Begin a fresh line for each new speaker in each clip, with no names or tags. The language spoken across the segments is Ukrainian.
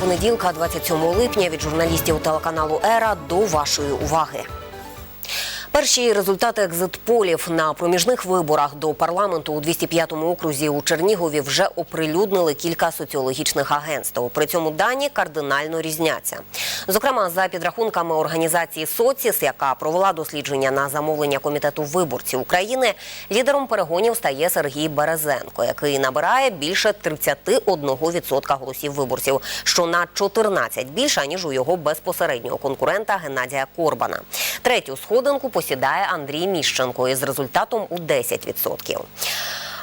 Понеділка, 27 липня від журналістів телеканалу Ера до вашої уваги. Перші результати екзитполів на проміжних виборах до парламенту у 205-му окрузі у Чернігові вже оприлюднили кілька соціологічних агентств. При цьому дані кардинально різняться. Зокрема, за підрахунками організації Соціс, яка провела дослідження на замовлення комітету виборців України, лідером перегонів стає Сергій Березенко, який набирає більше 31% голосів виборців, що на 14 більше ніж у його безпосереднього конкурента Геннадія Корбана. Третю сходинку посідає Андрій Міщенко із результатом у 10%.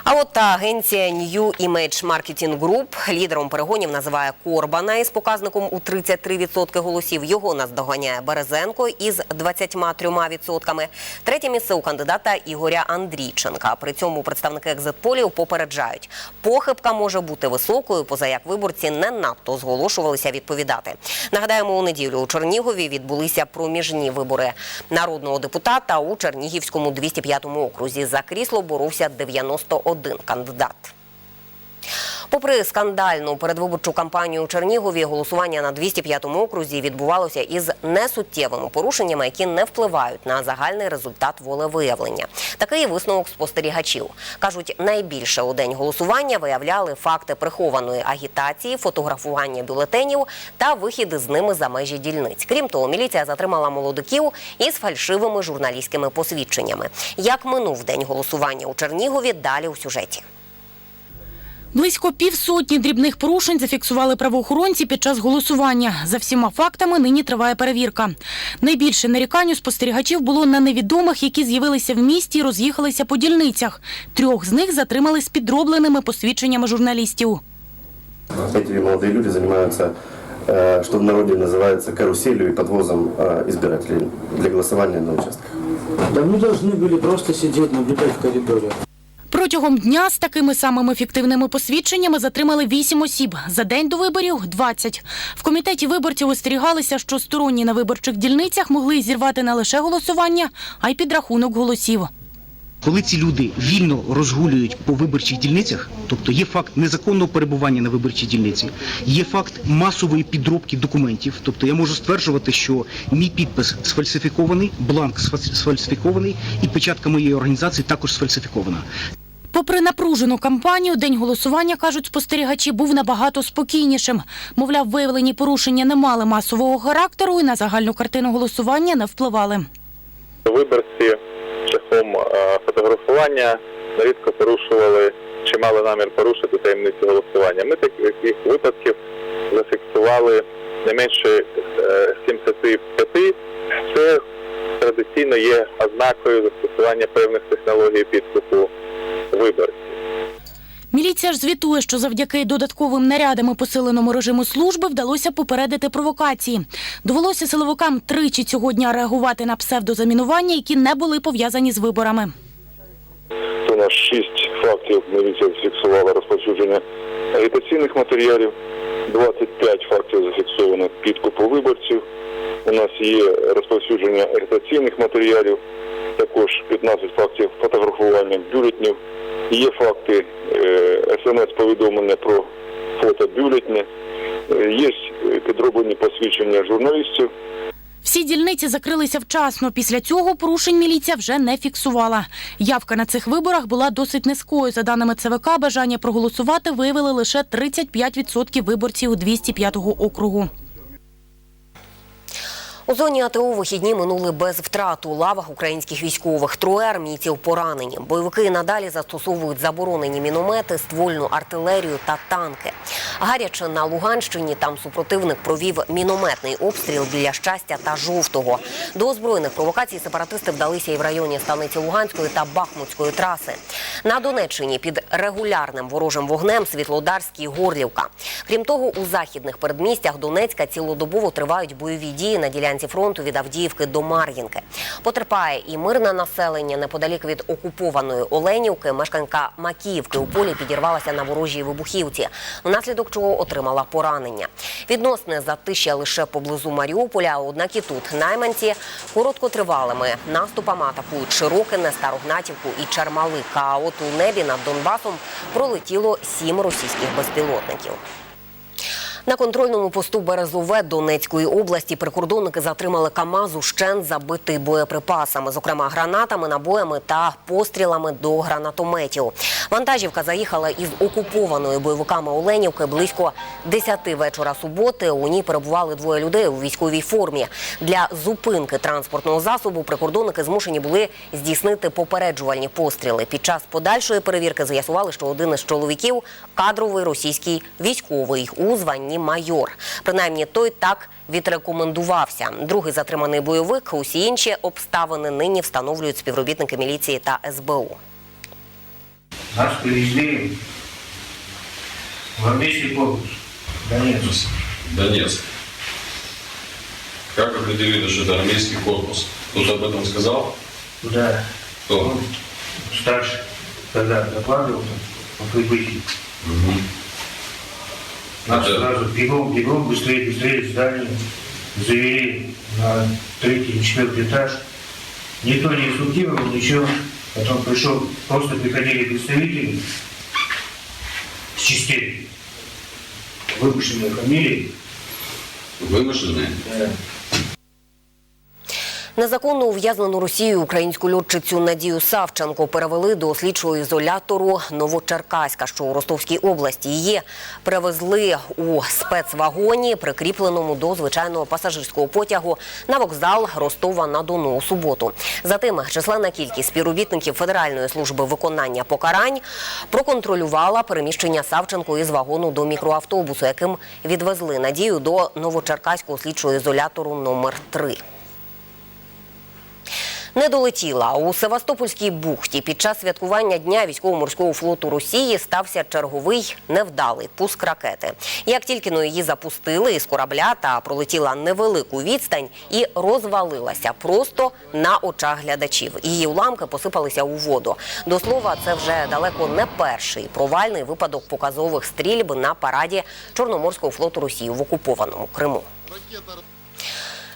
А от та агенція New Image Marketing Group лідером перегонів називає Корбана із показником у 33% голосів. Його наздоганяє Березенко із 23%. Третє місце у кандидата Ігоря Андрійченка. При цьому представники екзитполів попереджають, похибка може бути високою, поза як виборці не надто зголошувалися відповідати. Нагадаємо, у неділю у Чернігові відбулися проміжні вибори народного депутата у Чернігівському 205-му окрузі. За крісло боровся 91 кандидат. Попри скандальну передвиборчу кампанію у Чернігові, голосування на 205-му окрузі відбувалося із несуттєвими порушеннями, які не впливають на загальний результат волевиявлення. Такий висновок спостерігачів кажуть, найбільше у день голосування виявляли факти прихованої агітації, фотографування бюлетенів та вихіди з ними за межі дільниць. Крім того, міліція затримала молодиків із фальшивими журналістськими посвідченнями. Як минув день голосування у Чернігові? Далі у сюжеті.
Близько півсотні дрібних порушень зафіксували правоохоронці під час голосування. За всіма фактами нині триває перевірка. Найбільше нарікань у спостерігачів було на невідомих, які з'явилися в місті і роз'їхалися по дільницях. Трьох з них затримали з підробленими посвідченнями журналістів.
Эти молодые люди занимаются, э, что в народе называется каруселью и подвозом э, избирателей для голосования на участках.
Да мы должны были просто сидеть, наблюдать в коридоре.
Протягом дня з такими самими фіктивними посвідченнями затримали 8 осіб. За день до виборів – 20. В комітеті виборців остерігалися, що сторонні на виборчих дільницях могли зірвати не лише голосування, а й підрахунок голосів.
Коли ці люди вільно розгулюють по виборчих дільницях, тобто є факт незаконного перебування на виборчій дільниці, є факт масової підробки документів. Тобто я можу стверджувати, що мій підпис сфальсифікований, бланк сфа- сфальсифікований, і печатка моєї організації також сфальсифікована.
Попри напружену кампанію, день голосування, кажуть спостерігачі, був набагато спокійнішим. Мовляв, виявлені порушення не мали масового характеру і на загальну картину голосування не впливали.
Виборці шляхом е, фотографування нерідко порушували чи мали намір порушити таємницю голосування. Ми таких випадків зафіксували не менше е, 75. Це традиційно є ознакою застосування певних технологій підкупу виборців.
Міліція ж звітує, що завдяки додатковим нарядам і посиленому режиму служби вдалося попередити провокації. Довелося силовикам тричі цього дня реагувати на псевдозамінування, які не були пов'язані з виборами.
У нас шість фактів міліція зафіксувала розповсюдження агітаційних матеріалів, 25 фактів зафіксовано підкупу виборців. У нас є розповсюдження агітаційних матеріалів, також 15 фактів фотографування бюлетнів. Є факти е, смс-повідомлення про фото бюлетні. Е, Є підроблені посвідчення журналістів.
Всі дільниці закрилися вчасно. Після цього порушень міліція вже не фіксувала. Явка на цих виборах була досить низькою. За даними ЦВК, бажання проголосувати виявили лише 35% виборців 205-го округу.
У зоні АТО вихідні минули без втрат у лавах українських військових. Троє армійців поранені. Бойовики надалі застосовують заборонені міномети, ствольну артилерію та танки. Гаряче на Луганщині там супротивник провів мінометний обстріл біля щастя та жовтого. До озброєних провокацій сепаратисти вдалися і в районі станиці Луганської та Бахмутської траси. На Донеччині під регулярним ворожим вогнем Світлодарський Горлівка. Крім того, у західних передмістях Донецька цілодобово тривають бойові дії на ділянці фронту від Авдіївки до Мар'їнки. Потерпає і мирне населення неподалік від окупованої Оленівки. Мешканка Макіївки у полі підірвалася на ворожій вибухівці, внаслідок чого отримала поранення. Відносне затища лише поблизу Маріуполя. Однак і тут найманці короткотривалими наступами атакують Широкине, Старогнатівку і Чармалика. А от у небі над Донбасом пролетіло сім російських безпілотників. На контрольному посту Березове Донецької області прикордонники затримали КАМАЗ ущен забитий боєприпасами, зокрема гранатами, набоями та пострілами до гранатометів. Вантажівка заїхала із окупованої бойовиками Оленівки близько 10 вечора суботи. У ній перебували двоє людей у військовій формі. Для зупинки транспортного засобу прикордонники змушені були здійснити попереджувальні постріли. Під час подальшої перевірки з'ясували, що один із чоловіків кадровий російський військовий у званні майор. Принаймні той так відрекомендувався. Другий затриманий бойовик. Усі інші обставини нині встановлюють співробітники міліції та СБУ.
Нас привезли в армейский корпус. Донецк.
Донецк. Как определили, что это армейский корпус? Кто-то об этом сказал?
Туда
Кто?
он старший, когда докладывал по прибытии.
Мгм.
Нас сразу бегом, бегом, быстрее, быстрее в здание. Завели на третий, четвертый этаж. Никто не инструктировал, ничего. Потом пришел, просто приходили представители с частей. Вымышленные фамилии.
Вымышленные?
Да.
Незаконно ув'язнену Росією українську льотчицю Надію Савченко перевели до слідчого ізолятору Новочеркаська, що у Ростовській області. Її привезли у спецвагоні, прикріпленому до звичайного пасажирського потягу на вокзал Ростова на Дону у суботу. Затим численна кількість співробітників Федеральної служби виконання покарань проконтролювала переміщення Савченко із вагону до мікроавтобусу, яким відвезли Надію до Новочеркаського слідчого ізолятору номер 3 не долетіла. У Севастопольській бухті під час святкування Дня військово-морського флоту Росії стався черговий невдалий пуск ракети. Як тільки но її запустили із корабля та пролетіла невелику відстань і розвалилася просто на очах глядачів. Її уламки посипалися у воду. До слова, це вже далеко не перший провальний випадок показових стрільб на параді Чорноморського флоту Росії в окупованому Криму.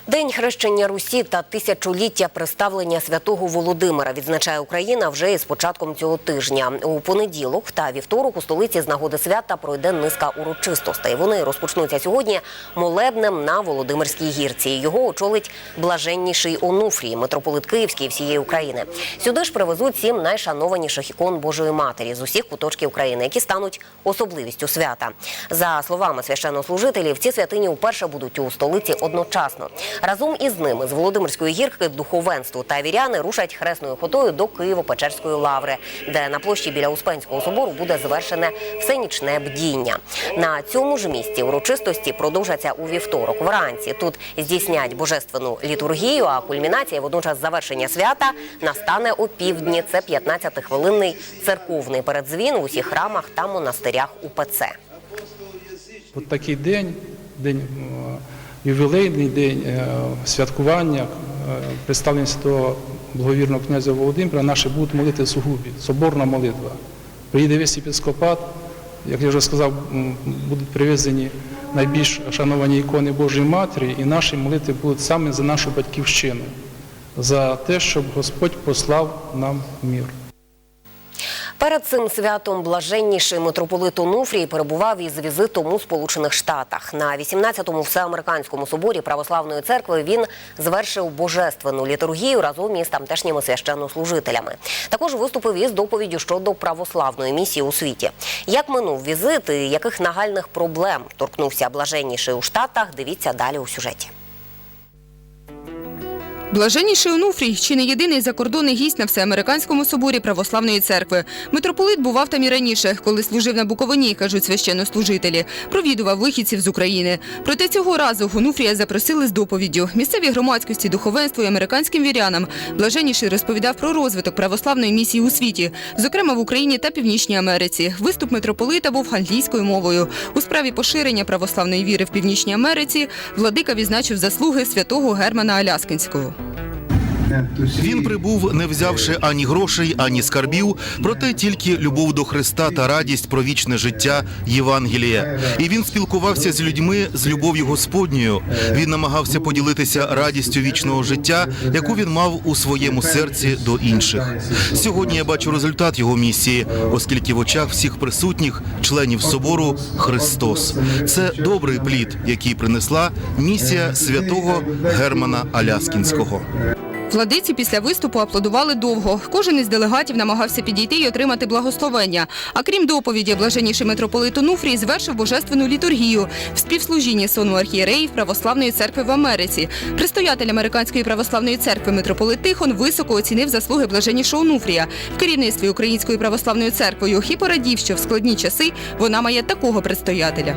День хрещення Русі та тисячоліття представлення святого Володимира відзначає Україна вже із початком цього тижня. У понеділок та вівторок у столиці з нагоди свята пройде низка урочистостей. Вони розпочнуться сьогодні молебнем на Володимирській гірці. Його очолить блаженніший Онуфрій, митрополит Київський всієї України. Сюди ж привезуть сім найшанованіших ікон Божої Матері з усіх куточків країни, які стануть особливістю свята. За словами священнослужителів, ці святині вперше будуть у столиці одночасно. Разом із ними з Володимирської гірки духовенство та віряни рушать хресною ходою до Києво-Печерської лаври, де на площі біля Успенського собору буде завершене всенічне бдіння. На цьому ж місці урочистості продовжаться у вівторок. Вранці тут здійснять божественну літургію, а кульмінація водночас завершення свята настане о півдні. Це 15-хвилинний церковний передзвін в усіх храмах та монастирях УПЦ.
От такий день, день ювілейний день е, святкування, е, представлення святого благовірного князя Володимира, наші будуть молити сугубі, соборна молитва. Приїде весь єпископат, як я вже сказав, будуть привезені найбільш шановані ікони Божої Матері, і наші молитви будуть саме за нашу батьківщину, за те, щоб Господь послав нам мир.
Перед цим святом блаженніший митрополит Онуфрій перебував із візитом у Сполучених Штатах. На 18-му всеамериканському соборі православної церкви він звершив божественну літургію разом із тамтешніми священнослужителями. Також виступив із доповіддю щодо православної місії у світі. Як минув візит і яких нагальних проблем торкнувся блаженніший у Штатах, дивіться далі у сюжеті.
Блаженніший Онуфрій чи не єдиний закордонний гість на всеамериканському соборі православної церкви. Митрополит бував там і раніше, коли служив на Буковині, кажуть священнослужителі. Провідував вихідців з України. Проте цього разу Онуфрія запросили з доповіддю. Місцевій громадськості, духовенству і американським вірянам. Блаженніший розповідав про розвиток православної місії у світі, зокрема в Україні та Північній Америці. Виступ митрополита був англійською мовою. У справі поширення православної віри в Північній Америці владика відзначив заслуги святого Германа Аляскинського.
Він прибув, не взявши ані грошей, ані скарбів, проте тільки любов до Христа та радість про вічне життя Євангелія. І він спілкувався з людьми з любов'ю Господньою. Він намагався поділитися радістю вічного життя, яку він мав у своєму серці до інших. Сьогодні я бачу результат його місії, оскільки в очах всіх присутніх членів собору Христос. Це добрий плід, який принесла місія святого Германа Аляскінського.
Владиці після виступу аплодували довго. Кожен із делегатів намагався підійти і отримати благословення. А крім доповіді, блаженніший митрополит Онуфрій звершив божественну літургію в співслужінні сону архієреїв Православної церкви в Америці. Предстоятель Американської православної церкви митрополит Тихон високо оцінив заслуги блаженнішого Онуфрія в керівництві Українською православною церквою і порадів, що в складні часи вона має такого предстоятеля.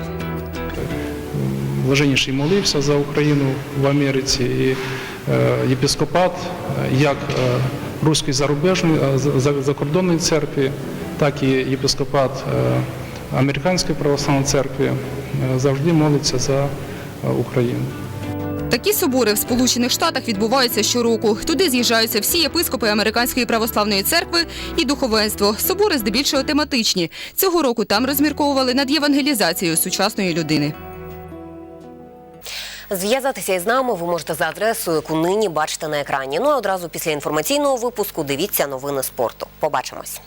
Блаженніший молився за Україну в Америці і е, єпископат, е, як е, руської зарубежної за- за- закордонної церкви, так і єпископат Американської православної церкви завжди молиться за Україну.
Такі собори в Сполучених Штатах відбуваються щороку. Туди з'їжджаються всі єпископи Американської православної церкви і духовенство. Собори здебільшого тематичні. Цього року там розмірковували над євангелізацією сучасної людини.
Зв'язатися із нами ви можете за адресою, яку нині бачите на екрані. Ну а одразу після інформаційного випуску дивіться новини спорту. Побачимось.